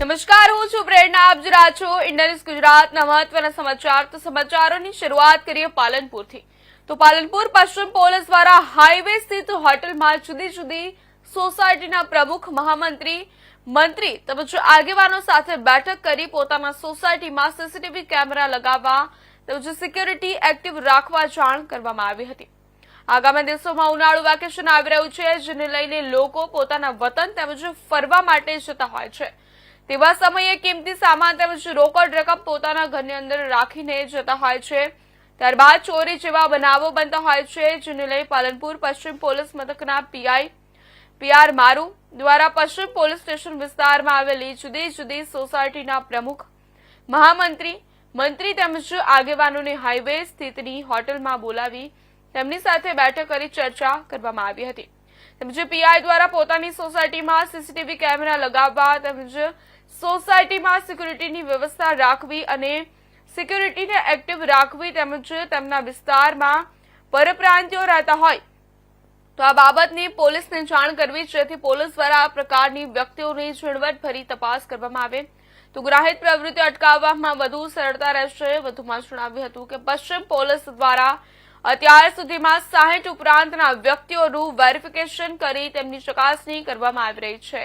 નમસ્કાર, હું છું પ્રેરણા, આપ જરા છો ઇન્ડરિસ ગુજરાતના મહત્વના સમાચાર. તો સમાચારોની શરૂઆત કરીએ પાલનપુરથી. તો પાલનપુર પશ્ચિમ પોલીસ દ્વારા હાઈવે સ્થિત હોટલમાં જુદી જુદી સોસાયટીના પ્રમુખ, મહામંત્રી, મંત્રી તેમજ આગેવાનો સાથે બેઠક કરી પોતાના સોસાયટીમાં સીસીટીવી કેમેરા લગાવવા તેમજ સિક્યોરિટી એક્ટિવ રાખવા જાણ કરવામાં આવી હતી. આગામી દિવસોમાં ઉનાળુ વેકેશન આવી રહ્યું છે, જેને લઈને લોકો પોતાના વતન તેમજ ફરવા માટે જતા હોય છે. તેવા સમયે કિંમતી સામાન તેમજ રોકડ રકમ પોતાના ઘરની અંદર રાખીને જતા હોય છે. ત્યારબાદ ચોરી જેવા બનાવો બનતા હોય છે, જેને લઈ પાલનપુર પશ્ચિમ પોલીસ મથકના પીઆઈ પીઆર મારુ દ્વારા પશ્ચિમ પોલીસ સ્ટેશન વિસ્તારમાં આવેલી જુદી જુદી સોસાયટીના પ્રમુખ, મહામંત્રી, મંત્રી તેમજ આગેવાનોને હાઈવે સ્થિતની હોટલમાં બોલાવી તેમની સાથે બેઠક કરી ચર્ચા કરવામાં આવી હતી. તેમજ પીઆઈ દ્વારા પોતાની સોસાયટીમાં સીસીટીવી કેમેરા લગાવવા તેમજ સોસાયટીમાં સિક્યુરિટીની વ્યવસ્થા રાખવી અને સિક્યુરિટીને એક્ટિવ રાખવી તેમજ તેમના વિસ્તારમાં પરપ્રાંતિઓ રહેતા હોય. તો આ બાબતની પોલીસને જાણ કરવી, જેથી પોલીસ દ્વારા આ પ્રકારની વ્યક્તિઓની ઝીણવટભરી તપાસ કરવામાં આવે. તો ગ્રાહિત પ્રવૃત્તિ અટકાવવામાં વધુ સરળતા રહેશે. વધુમાં જણાવ્યું હતું કે પશ્ચિમ પોલીસ દ્વારા અત્યાર સુધીમાં સાહીઠ ઉપરાંતના વ્યક્તિઓનું વેરિફિકેશન કરી તેમની ચકાસણી કરવામાં આવી રહી છે.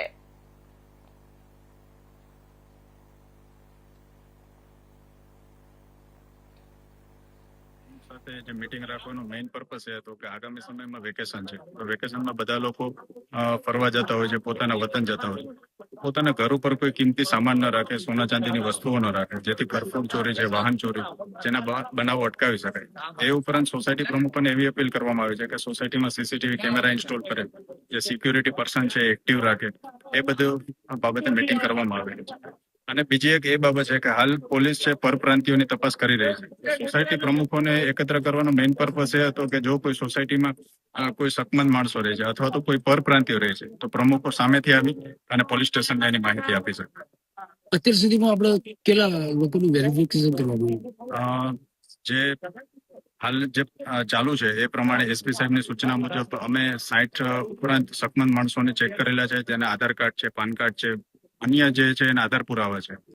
સાથે જે મીટિંગ રાખવાનો મેઇન પર્પસ એ હતો કે આગામી સમયમાં વેકેશન છે. તો વેકેશનમાં બધા લોકો ફરવા જતા હોય છે, પોતાના વતન જતા હોય છે. પોતાના ઘર ઉપર કોઈ કિંમતી સામાન ન રાખે, સોના ચાંદીની વસ્તુઓ ન રાખે, જેથી કરફોડ ચોરી છે, વાહન ચોરી જેના બનાવો અટકાવી શકાય. એ ઉપરાંત સોસાયટી પ્રમુખોને એવી અપીલ કરવામાં આવી છે કે સોસાયટીમાં સીસીટીવી કેમેરા ઇન્સ્ટોલ કરે, જે સિક્યુરિટી પર્સન છે એક્ટિવ રાખે. એ બધું બાબતે મીટિંગ કરવામાં આવેલી છે. અને બીજી એક એ બાબત છે કે હાલ પોલીસ છે પરપ્રાંતિઓની તપાસ કરી રહી છે. સોસાયટી પ્રમુખોને એકત્ર કરવાનો મેઇન પર્પસ એ હતો કે જો કોઈ સોસાયટીમાં કોઈ શકમંદ માણસો રહે છે અથવા તો કોઈ પરપ્રાંતિઓ રહે છે તો પ્રમુખો સામેથી આવી અને પોલીસ સ્ટેશનને એની માહિતી આપી શકે. અત્યાર સુધીમાં આપણે કેટલા લોકોનું વેરિફિકેશન કરવાનું જે હાલ જે ચાલુ છે એ પ્રમાણે એસપી સાહેબની સૂચના મુજબ અમે સાઠ ઉપરાંત સકમંદ માણસોને ચેક કરેલા છે જેના આધાર કાર્ડ છે પાન કાર્ડ છે અન્ય જે છે એના આધાર પુરાવા છે.